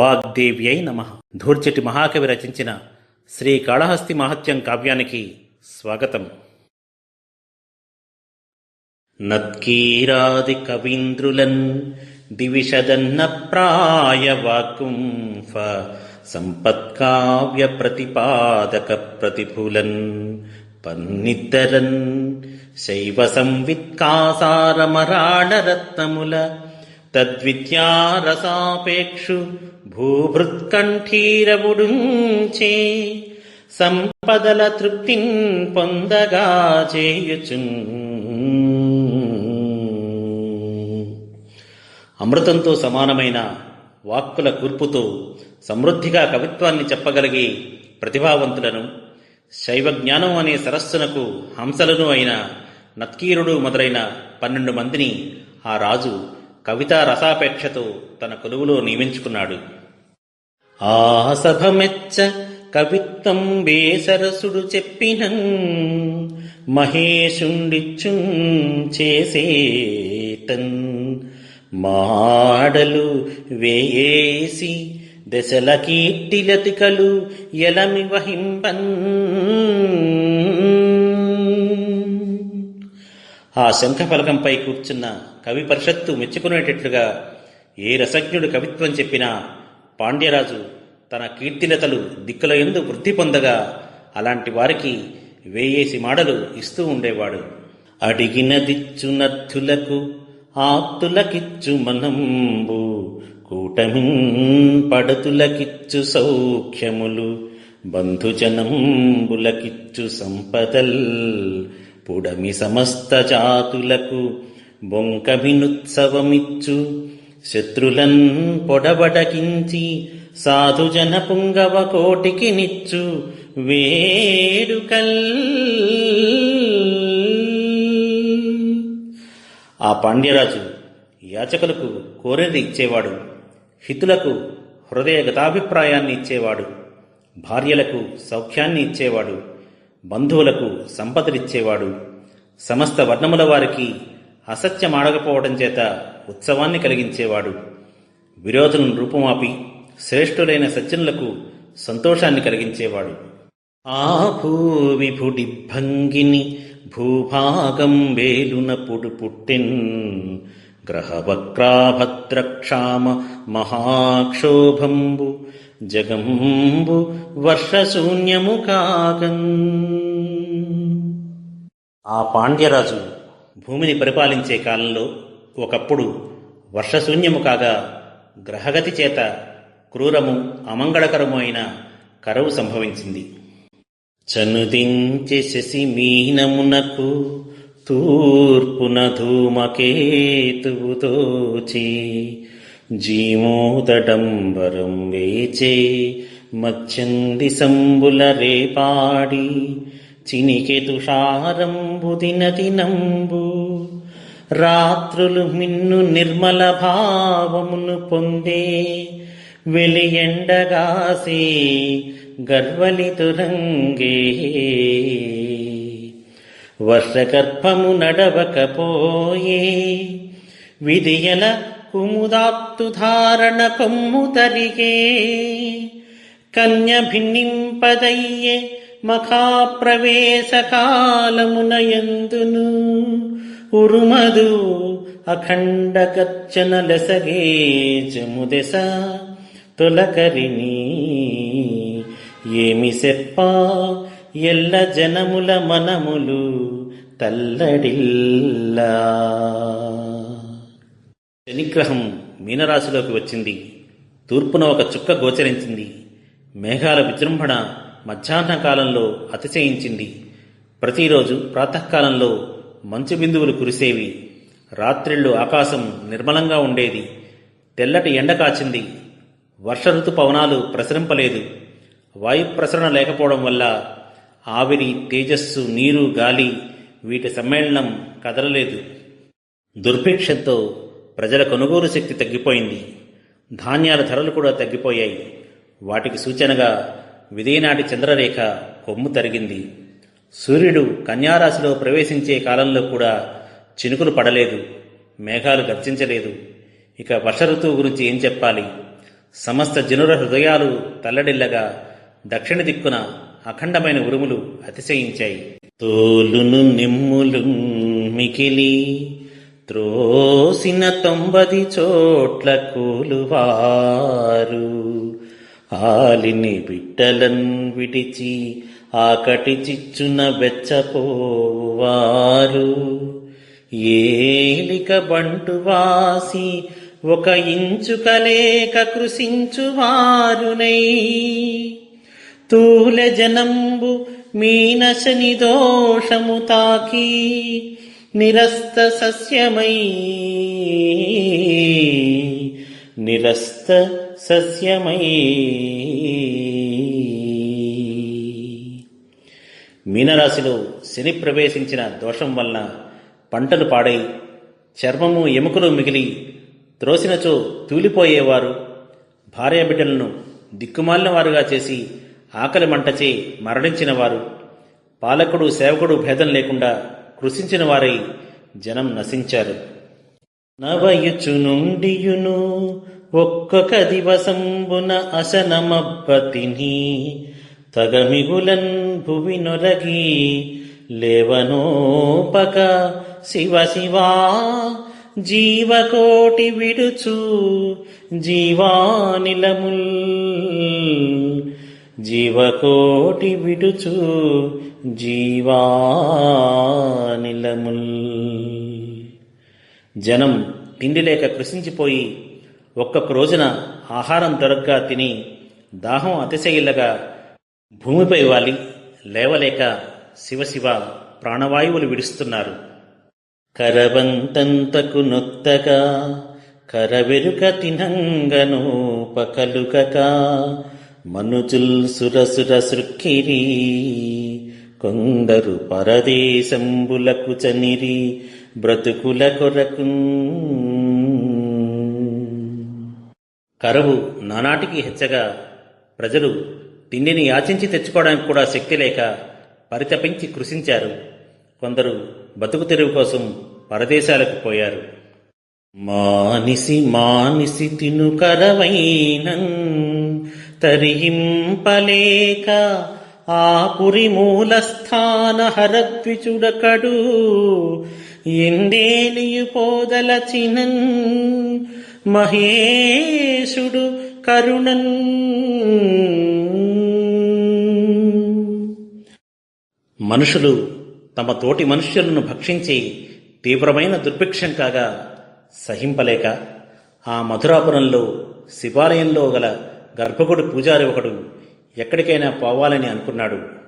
వాగ్దేవి అయి నమ. ధూర్చటి మహాకవి రచించిన శ్రీ కాళహస్తి మహత్యం కావ్యానికి స్వాగతం. నత్కీరాది కవీంద్రులన్ దివిషదన్న ప్రాయ వాకుంఫ సంపత్కావ్య ప్రతిపాదక ప్రతిఫులన్ పన్నిద్దరన్ శైవ సంవిత్కాసారమరాళరత్నముల తద్విద్యారసాపేక్షు భూభృత్కంఠీరముడుంచే సంపదల తృప్తిన్ పొందగా చేయుచున్ అమృతంతో సమానమైన వాక్కుల కూర్పుతో సమృద్ధిగా కవిత్వాన్ని చెప్పగలిగే ప్రతిభావంతులను శైవ జ్ఞానం అనే సరస్సునకు హంసలను అయిన నత్కీరుడు మొదలైన పన్నెండు మందిని ఆ రాజు కవితా రసాపేక్షతో తన కొలువులో నియమించుకున్నాడు. ఆ సభమెచ్చ కవిత్వం బేసరసుడు చెప్పిన మహేషుండిచ్చు చేసేటన్. మాడలు వేయేసి దశల కీర్తిలతికలు ఎలమి వహింపన్ ఆ శంఖఫలకంపై కూర్చున్న కవి పరిషత్తు మెచ్చుకునేటట్లుగా ఏ రసజ్ఞుడు కవిత్వం చెప్పినా పాండ్యరాజు తన కీర్తిలతలు దిక్కుల ఎందు వృద్ధి పొందగా అలాంటి వారికి వేయేసి మాడలు ఇస్తూ ఉండేవాడు. అడిగినదిచ్చు నర్థులకు ఆప్తులకిచ్చు మనంబు కూటమి పడతులకిచ్చు సౌఖ్యములు బంధుజనంబులకిచ్చు సంపదల్ పుడమి సమస్త జాతులకు బొంకభినుత్సవమిచ్చు. శత్రులన్ పొడబడకించి సాధుజన పుంగవ కోటికి నిచ్చు. వేడుకల్ ఆ పాండ్యరాజు యాచకులకు కోరేది ఇచ్చేవాడు. హితులకు హృదయ గతాభిప్రాయాన్ని ఇచ్చేవాడు. భార్యలకు సౌఖ్యాన్ని ఇచ్చేవాడు. బంధువులకు సంపదలిచ్చేవాడు. సమస్త వర్ణముల వారికి అసత్యమాడకపోవడం చేత ఉత్సవాన్ని కలిగించేవాడు. విరోధులను రూపుమాపి శ్రేష్ఠులైన సజ్జనులకు సంతోషాన్ని కలిగించేవాడు. ఆ భూవిభుడి భంగిని భూభాగం వేలునప్పుడు పుట్టిన్. గ్రహవక్రాభద్రక్షామ మహాక్షోభంబు జగంబు వర్షశూన్యము కాగన్ ఆ పాండ్యరాజు భూమిని పరిపాలించే కాలంలో ఒకప్పుడు వర్షశూన్యము కాగా గ్రహగతి చేత క్రూరము అమంగళకరము అయిన కరువు సంభవించింది. చనుదించే శశి మీనమునకు తూర్పున ధూమకేతువుతోచి జీమోదడంబరం వేచే మచ్చంది సంబుల రేపాడి చినికె తుషారంబు దినదినంబు రాత్రులు మిన్ను నిర్మల భావమును పొందే వెలియండగాసే గర్వలి తురంగే. వర్షగర్భము నడవకపోయే విధియల కుముదాత్తు ధారణ కొమ్ము తరిగే కన్య భిన్నింపదయ్యే మఖాప్రవేశ కాలమున ఎందును ఉరుమదు అఖండ గచ్చన లెసగే జముదెస తొలకరిని ఏమి సెప్ప ఎల్ల జనముల మనములు తల్లడిల్లా. శనిగ్రహం మీనరాశిలోకి వచ్చింది. తూర్పున ఒక చుక్క గోచరించింది. మేఘాల విజృంభణ మధ్యాహ్న కాలంలో అతిశయించింది. ప్రతిరోజు ప్రాతకాలంలో మంచు బిందువులు కురిసేవి. రాత్రిళ్ళు ఆకాశం నిర్మలంగా ఉండేది. తెల్లటి ఎండ కాచింది. వర్ష ఋతుపవనాలు ప్రసరింపలేదు. వాయు ప్రసరణ లేకపోవడం వల్ల ఆవిరి తేజస్సు నీరు గాలి వీటి సమ్మేళనం కదలలేదు. దుర్భిక్షంతో ప్రజల కొనుగోలు శక్తి తగ్గిపోయింది. ధాన్యాల ధరలు కూడా తగ్గిపోయాయి. వాటికి సూచనగా విదయనాటి చంద్రరేఖ కొమ్ము తరిగింది. సూర్యుడు కన్యారాశిలో ప్రవేశించే కాలంలో కూడా చినుకులు పడలేదు. మేఘాలు గర్జించలేదు. ఇక వర్ష ఋతువు గురించి ఏం చెప్పాలి? సమస్త జనుల హృదయాలు తల్లడిల్లగా దక్షిణ దిక్కున అఖండమైన ఉరుములు అతిశయించాయి. తోలును నిమ్ములు మికిలి త్రోసిన తొంభది చోట్ల కూలువారు. ఆలిని బిడ్డలన్ విడిచి ఆకటి చిచ్చున వెచ్చపోవారు ఏలిక బంటు వాసి ఒక ఇంచుకలేక కృషించువారునై తూల జనంబు మీనశని దోషము తాకి నిరస్త సస్యమై నిరస్త సస్యమై మీనరాశిలో శని ప్రవేశించిన దోషం వలన పంటలు పాడై చర్మము ఎముకలు మిగిలి త్రోసినచో తూలిపోయేవారు భార్యాబిడ్డలను దిక్కుమాలిన వారుగా చేసి ఆకలి మంటచే మరణించినవారు పాలకుడు సేవకుడు భేదం లేకుండా కృషించిన వారై జనం నశించారు. నవయుచు నుండియును ఒక్కొక్క దివసంబున అశనమబ్బతిని తగమిగులన్ భువి నొరగి లేవనోపక శివ శివా జీవకోటి విడుచు జీవానిలముల్ జీవకోటి విడుచు జీవానిలముల్. జనం తిండి లేక కృషించిపోయి ఒక్కొక్క రోజున ఆహారం దొరక్క తిని దాహం అతిశయిల్లగా భూమిపై వాలి లేవలేక శివశివ ప్రాణవాయువులు విడుస్తున్నారు. కరవంతంతకు నొత్తగా కరవెరుక తినంగను పకలుకక మనుజుల్ సురసుర సృక్కిరి కొందరు పరదేశంబులకు చనిరి బ్రతుకుల కొరకు కరువు నానాటికి హెచ్చగా ప్రజలు తిండిని యాచించి తెచ్చుకోవడానికి కూడా శక్తి లేక పరితపించి కృషించారు. కొందరు బతుకు తెరువు కోసం పరదేశాలకు పోయారు. మానిసి మానిసి తిను కరవైనన్ తరింపలేక ఆ పురి మూలస్థాన హరద్విచుడకడు ఎండేలియు పోదలచినన్ మహేశుడు కరుణన్. మనుషులు తమ తోటి మనుష్యులను భక్షించి తీవ్రమైన దుర్భిక్షం కాగా సహింపలేక ఆ మధురాపురంలో శివాలయంలో గల గర్భగుడి పూజారి ఒకడు ఎక్కడికైనా పోవాలని అనుకున్నాడు.